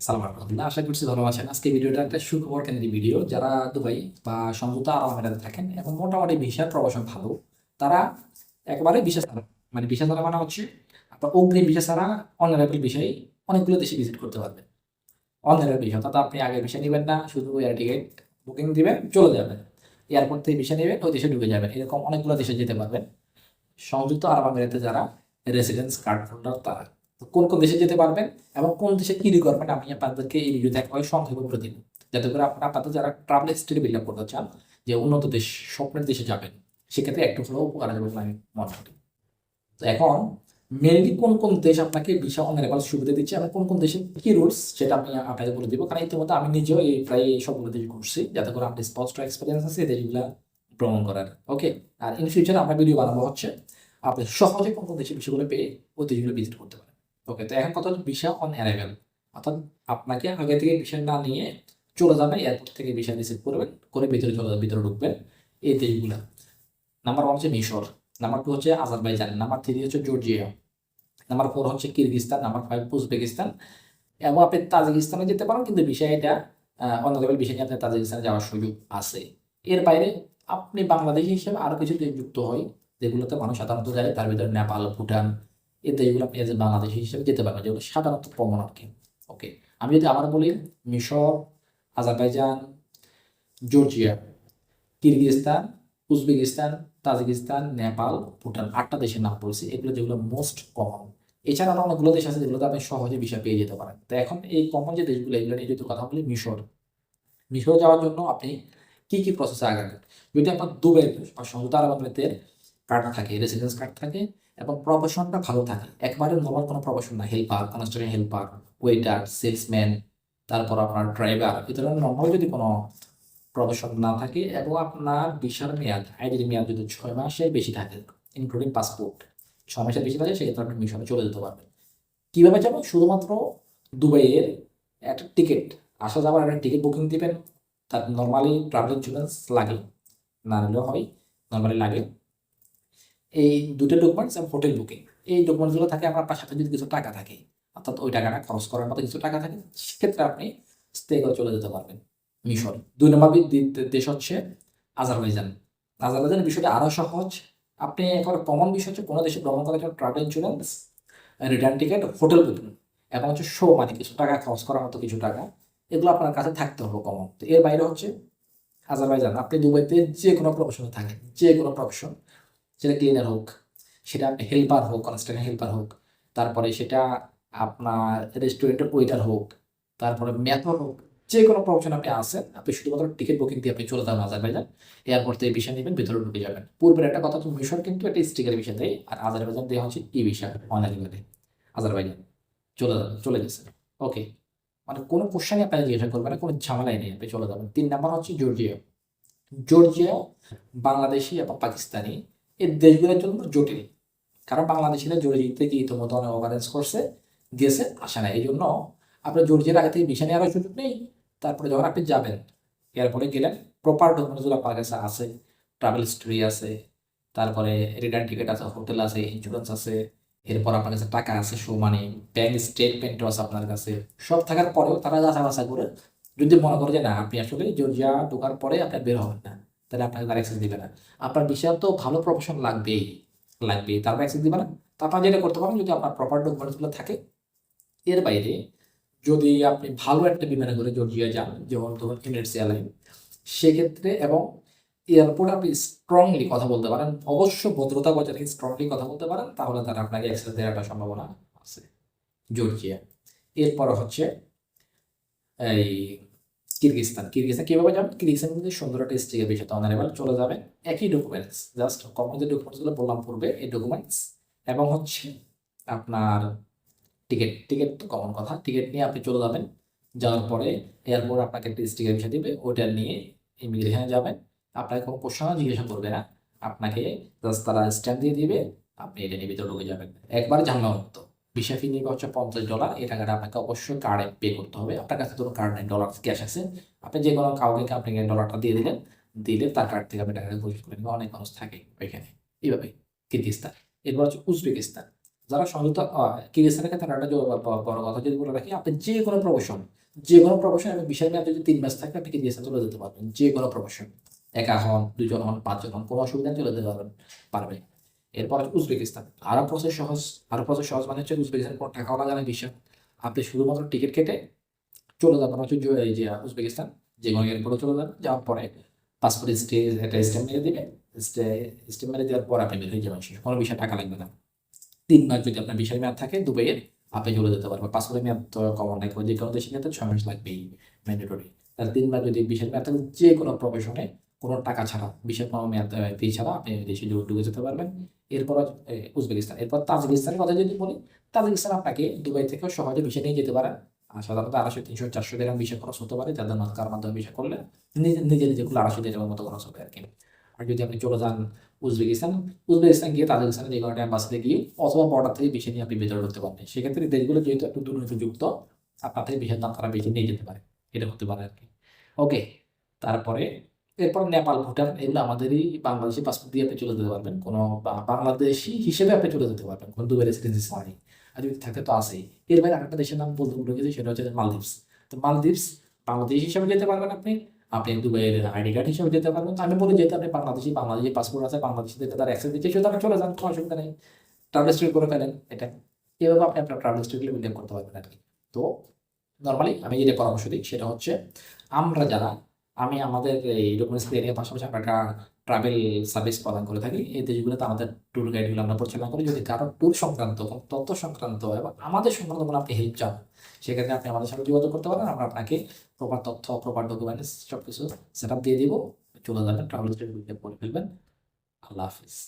সালাম আশা করছি ভিডিওটা একটা ভিডিও। যারা দুবাই বা সংযুক্ত মোটামুটি ভালো, তারা মানে মানে হচ্ছে আপনার ছাড়া বিষয় অনেকগুলো দেশে ভিজিট করতে পারবেন। অনারেবল ভিসা, অর্থাৎ আপনি আগে ভিসা নেবেন না, শুধু এয়ার টিকিট বুকিং দিবেন, চলে যাবেন। এয়ারপোর্ট থেকে ভিসা নেবেন, ওই দেশে ঢুকে যাবেন। এরকম অনেকগুলো দেশে যেতে পারবেন। সংযুক্ত আরব আমিরাতে যারা রেসিডেন্স কার্ড হোল্ডার তারা কোন কোন দেশে যেতে পারবেন এবং কোন দেশে কি রিকোয়ারমেন্ট আমি আপনাদেরকে এই ভিডিওতে একবারে সংক্ষেপে করে দিব। যাতে করে আপনারা আপনাদের যারা ট্রাভেল হিস্ট্রি বিল্ড করতে চান, যে উন্নত দেশ, স্বপ্নের দেশে যাবেন, সেক্ষেত্রে একটু হলেও উপকার হবে বলে আমি মনে করি। তো এখন মেনলি কোন কোন দেশ আপনাকে ভিসা অনারেবল সুবিধা দিচ্ছে এবং কোন কোন দেশে কি রুলস সেটা আমি আপনাকে বলে দিব। কারণ ইতিমধ্যে আমি নিজেও এই প্রায় এই সবগুলো দেশ ঘুরছি, যাতে করে আপনার স্পষ্ট এক্সপিরিয়েন্স আছে, এই দেশগুলো ভ্রমণ করার। ওকে আর ইন ফিউচারে আমরা ভিডিও বানাবো হচ্ছে, আপনি সহজে কোন কোন দেশের বিষয়গুলো পেয়ে ওই দেশগুলো ভিজিট করতে পারেন। ওকে তো এখন কথা হচ্ছে ভিসা অন অ্যারাইভেল অর্থাৎ আপনাকে আগে থেকে ভিসা না নিয়ে চলে যাবেন এয়ারপোর্ট থেকে ভিসা রিসিভ করবেন, করে ভিতরে চলে যাবে, ভিতরে ঢুকবেন এই দেশগুলো। নাম্বার ওয়ান হচ্ছে মিশর নাম্বার টু হচ্ছে আজারবাইজান নাম্বার থ্রি হচ্ছে জর্জিয়া নাম্বার ফোর হচ্ছে কিরগিস্তান নাম্বার ফাইভ উজবেকিস্তান। এবং আপনি তাজিকিস্তানে যেতে পারেন, কিন্তু বিষয় এটা অন্য লেভেল বিষয় নিয়ে তাজিকিস্তানে যাওয়ার সুযোগ আছে। এর বাইরে আপনি বাংলাদেশি হিসেবে আরও কিছু দেশ যুক্ত হয়, যেগুলোতে মানুষ সাধারণত যায়, তার ভিতরে নেপাল, ভুটান এই দেশগুলো আপনি এজ এ বাংলাদেশি হিসেবে যেতে পারবেন যেগুলো সাধারণত কমন আর কি ওকে, আমি যদি আবার বলি, মিশর, Azerbaijan, Georgia, Kyrgyzstan, Uzbekistan, Tajikistan, Nepal, Bhutan, আটটা দেশের নাম বলছি, এগুলো যেগুলো মোস্ট কমন এছাড়া আরও অনেকগুলো দেশ আছে যেগুলোতে আপনি সহজে বিষয় পেয়ে যেতে পারেন। তো এখন এই কমন যে দেশগুলো, এগুলো নিয়ে যদি কথা বলি, মিশর। মিশর যাওয়ার জন্য আপনি কি কি প্রসেসে আগাবেন? যদি আপনার দুবাই বা সংযুক্ত আরব আমিরাতের কার্ড থাকে রেসিডেন্স কার্ড থাকে এবং প্রফেশনটা ভালো থাকে। একবারে নর্মাল কোনো প্রফেশন না। Helper construction helper waiter salesman তারপর আপনার ড্রাইভার এই ধরনের নর্মাল যদি কোনো প্রফেশন না থাকে এবং আপনার বিশাল মেয়াদ আইডির মেয়াদ যদি ছয় মাসের বেশি থাকে ইনক্লুডিং পাসপোর্ট ছয় মাসের বেশি থাকে, সেক্ষেত্রে আপনি মিশনে চলে যেতে পারবেন। কীভাবে যাবেন? শুধুমাত্র দুবাইয়ের একটা টিকিট আসা যাওয়ার একটা টিকিট বুকিং দিবেন। তার নর্মালি ট্রাভেল ইন্স্যুরেন্স লাগে না নিলেও হয় নর্মালি লাগে এই দুটো ডকুমেন্টস এবং হোটেল বুকিং এই ডকুমেন্টসগুলো থাকে আপনার সাথে যদি কিছু টাকা থাকে, অর্থাৎ ওই টাকাটা খরচ করার মতো কিছু টাকা থাকে, সেক্ষেত্রে আপনি স্টে করে চলে যেতে পারবেন। মিশর। দুই নম্বর দেশ হচ্ছে আজারবাইজান। আজারবাইজানের বিষয়টা আরও সহজ। আপনি একেবারে কমন বিষয় হচ্ছে, কোনো দেশে ভ্রমণ করার জন্য travel insurance return ticket hotel booking এবং হচ্ছে শো মানে কিছু টাকা, খরচ করার মতো কিছু টাকা, এগুলো আপনার কাছে থাকতে হবে কমন তো এর বাইরে হচ্ছে আজারবাইজান। আপনি দুবাইতে যে কোনো প্রফেশনে থাকেন, যে কোনো প্রফেশন সেটা ক্লিনার হোক, সেটা হেল্পার হোক কনস্ট্রাকশন হেল্পার হোক, তারপরে সেটা আপনার রেস্টুরেন্টের ওয়েটার হোক, তারপরে মেথর হোক যে কোনো প্রফেশন আপনি আসেন আপনি শুধুমাত্র টিকিট বুকিং দিয়ে আপনি চলে যাবেন আজারবাইজান এয়ারপোর্ট থেকে ভিসা নেবেন, ভিতরে ঢুকে যাবেন। পূর্বের একটা কথা তো মিশর কিন্তু একটা স্টিকার ভিসা দেয়, আর আজারবাইজান দেওয়া হচ্ছে ই ভিসা অনারিভাবে আজারবাইজান, চলে যাবেন, চলে গেছে ওকে মানে কোনো কোশ্চেনই আপনাকে জিজ্ঞাসা করবে না, কোনো ঝামেলাই নেই, আপনি চলে যাবেন। তিন নাম্বার হচ্ছে জর্জিয়া। জর্জিয়া বাংলাদেশি এবং পাকিস্তানি। এই দেশগুলোর জন্য জটিল। কারণ বাংলাদেশিরা জর্জিয়াতে গিয়ে ইতিমধ্যে অনেক অকারেন্স করছে, গেছে, আসে না। এই জন্য আপনার জর্জিয়ার আগে থেকে ভিসা নেওয়ার সুযোগ নেই। তারপরে যখন আপনি যাবেন, এয়ারপোর্টে গেলেন প্রপার ডকুমেন্টসগুলো আপনার কাছে আছে ট্রাভেল হিস্ট্রি আছে, তারপরে রিটার্ন টিকিট আছে হোটেল আছে ইন্স্যুরেন্স আছে, এরপর আপনার কাছে টাকা আছে শো মানি ব্যাংক স্টেটমেন্টও আছে আপনার কাছে। সব থাকার পরেও তারা যাচা বাছা করে যদি মনে করে যে না, আপনি আসলে জর্জিয়া ঢোকার পরে আপনার বের হবেন না। তাহলে আপনাকে তার অ্যাক্সেস দিবে না। আপনার বিষয়ে তো ভালো প্রফেশন লাগবেই লাগবেই। তারপর অ্যাক্সেস দিবে না। তো আপনার যেটা করতে পারেন, যদি আপনার প্রপার ডকুমেন্টসগুলো থাকে, এর বাইরে যদি আপনি ভালো একটা বিমানে করে জর্জিয়া যান, যেমন ধরুন এমিরেটস এয়ারলাইন সেক্ষেত্রে এবং এয়ারপোর্টে আপনি স্ট্রংলি কথা বলতে পারেন, অবশ্য ভদ্রতা বজায় রেখে স্ট্রংলি কথা বলতে পারেন, তাহলে তারা আপনাকে অ্যাক্সেস দেওয়ার একটা সম্ভাবনা আছে। জর্জিয়া। এরপর হচ্ছে এই কিরগিস্তান। কিরগিস্তান কীভাবে যাবেন কিরগিস্তান কিন্তু সুন্দর একটা তো অনারেবল চলে যাবেন একই ডকুমেন্টস জাস্ট কমন যে ডকুমেন্টসগুলো বললাম পূর্বে, এই ডকুমেন্টস এবং হচ্ছে আপনার টিকিট টিকিট তো কমন কথা। টিকিট নিয়ে আপনি চলে যাবেন। যাওয়ার পরে এয়ারপোর্ট আপনাকে একটা স্টিকার বিষয় দেবে। ওইটা নিয়ে ইমিগ্রেশনে যাবেন। আপনাকে কোনো প্রশ্ন জিজ্ঞাসা করবে না। আপনাকে জাস্ট তারা স্ট্যাম্প দিয়ে দিবে। আপনি এটা নিয়ে ভিতরে ঢুকে যাবেন। একবার ঝামেলা মুক্ত ভিসা ফি নিবে হচ্ছে পঞ্চাশ ডলার এই টাকাটা আপনাকে অবশ্যই কার্ডে পে করতে হবে। আপনার কাছে ধরুন কার্ড নেই ডলার ক্যাশ আছে। আপনি যে কোনো কাউকে আপনি ডলারটা দিয়ে দিলেন, দিলে তার কার্ড থেকে আপনি টাকাটা পরিশোধ করে নেবেন। অনেক মানুষ থাকে ওইখানে। এইভাবে কিরগিস্তান এরপর হচ্ছে উজবেকিস্তান। যারা সংযুক্ত কিরিস্তানের ক্ষেত্রে একটা বড় কথা যদি বলে রাখি, আপনি যে কোনো প্রফেশন যে কোনো প্রফেশন এবং বিষয় নিয়ে আপনি যদি তিন মাস থাকে আপনি কিরিস্তান চলে যেতে পারবেন। যে কোনো প্রফেশন একা হন, দুজন হন, পাঁচজন হন, কোনো অসুবিধা চলে যেতে পারবেন পারবে এরপর আছে উজবেকিস্তান। আরও প্রসেস সহজ আরও প্রসেস সহজ মানে হচ্ছে উজবেকিস্তান কোনো টাকাও লাগে না বিষয় আপনি শুধুমাত্র টিকিট কেটে চলে যাবেন হচ্ছে এই যে উজবেকিস্তান, যে কোনো এয়ারপোর্টে চলে যাবেন যাওয়ার পরে পাসপোর্ট স্টে একটা স্ট্যাম্প মেরে দিবে স্ট্যাম্প মেরে দেওয়ার পর আপনি বের হয়ে যাবেন কোনো বিষয় টাকা লাগবে না। তিন মাস যদি আপনার বিষয় মেয়াদ থাকে দুবাইয়ের আপনি চলে যেতে পারবেন। পাসপোর্টের মেয়াদ তো কমন নাই যে কোনো দেশের ক্ষেত্রে ছয় মাস লাগবেই ম্যান্ডেটরি তার তিন মাস যদি বিষয় মেয়াদ থাকে, যে কোনো প্রফেশনে কোনো টাকা ছাড়া বিশেষ কোনো মেয়াদ ফি ছাড়া আপনি দেশে ঢুকে যেতে পারবেন। এরপর উজবেকিস্তান। এরপর তাজিকিস্তানের কথা যদি বলি, তাজিকিস্তান আপনাকে দুবাই থেকেও সহজে বিষয় নিয়ে যেতে পারেন সাধারণত আড়াইশো, তিনশো, চারশো দেড় বিষয় খরচ হতে পারে যাদের কার মাধ্যমে বিষয় করলে নিজে নিজে নিজে খুলে আড়াইশো দেড় মতো খরচ হবে আর কি। আর যদি আপনি চলে যান উজবেকিস্তান উজবেকিস্তান গিয়ে তাজিকিস্তানে যে কোনো অ্যাম্বাসিতে গিয়ে অথবা বর্ডার থেকে বিষয় নিয়ে আপনি ভেতরে ঢুকতে পারবেন। সেক্ষেত্রে দেশগুলো যেহেতু একটু দুর্নীতিযুক্ত, আপনার থেকে বিষয়ের দাম তারা বেশি নিয়ে যেতে পারে। এটা হতে পারে আর কি। ওকে তারপরে এরপর নেপাল, ভুটান এগুলো আমাদেরই বাংলাদেশি পাসপোর্ট দিয়ে আপনি চলে যেতে পারবেন। কোনো বাংলাদেশি হিসেবে আপনি চলে যেতে পারবেন, কোনো দুবাই রেসিডেন্সি ছাড়াই আর যদি থাকে তো আসেই এর বাইরে আরেকটা দেশের নাম বলতে ভুলে গেছি, সেটা হচ্ছে মালদ্বীপস। তো মালদ্বীপস বাংলাদেশ হিসেবে যেতে পারবেন আপনি আপনি দুবাইয়ের আইডি কার্ড হিসেবে যেতে পারবেন। আমি বলি যেহেতু আপনি বাংলাদেশি বাংলাদেশি পাসপোর্ট আছে, বাংলাদেশিদের তার অ্যাক্সেস দিচ্ছে সেটা আপনি চলে যান, কোনো অসুবিধা নেই। ট্রাভেল হিস্ট্রি করে ফেলেন, এটা এভাবে আপনি আপনার ট্রাভেল হিস্ট্রিগুলো মেনটেন করতে পারবেন আর কি। তো নর্মালি আমি যেটা পরামর্শ দিই, সেটা হচ্ছে আমরা যারা আমি আমাদের এই ডকুমেন্টস ক্লিয়ারিংয়ের পাশাপাশি আমরা ট্রাভেল সার্ভিস প্রদান করে থাকি। এই দেশগুলোতে আমাদের ট্যুর গাইডগুলো আমরা পরিচালনা করি। যদি কারও ট্যুর সংক্রান্ত তথ্য সংক্রান্ত এবং আমাদের সংক্রান্ত কোনো আপনি হেল্প চান, সেক্ষেত্রে আপনি আমাদের সাথে যোগাযোগ করতে পারেন। আমরা আপনাকে প্রপার তথ্য প্রপার ডকুমেন্টস সব কিছু সেট আপ দিয়ে দিব। চলে যাবেন ট্রাভেল হিস্ট্রি করে ফেলবেন। আল্লাহ হাফিজ।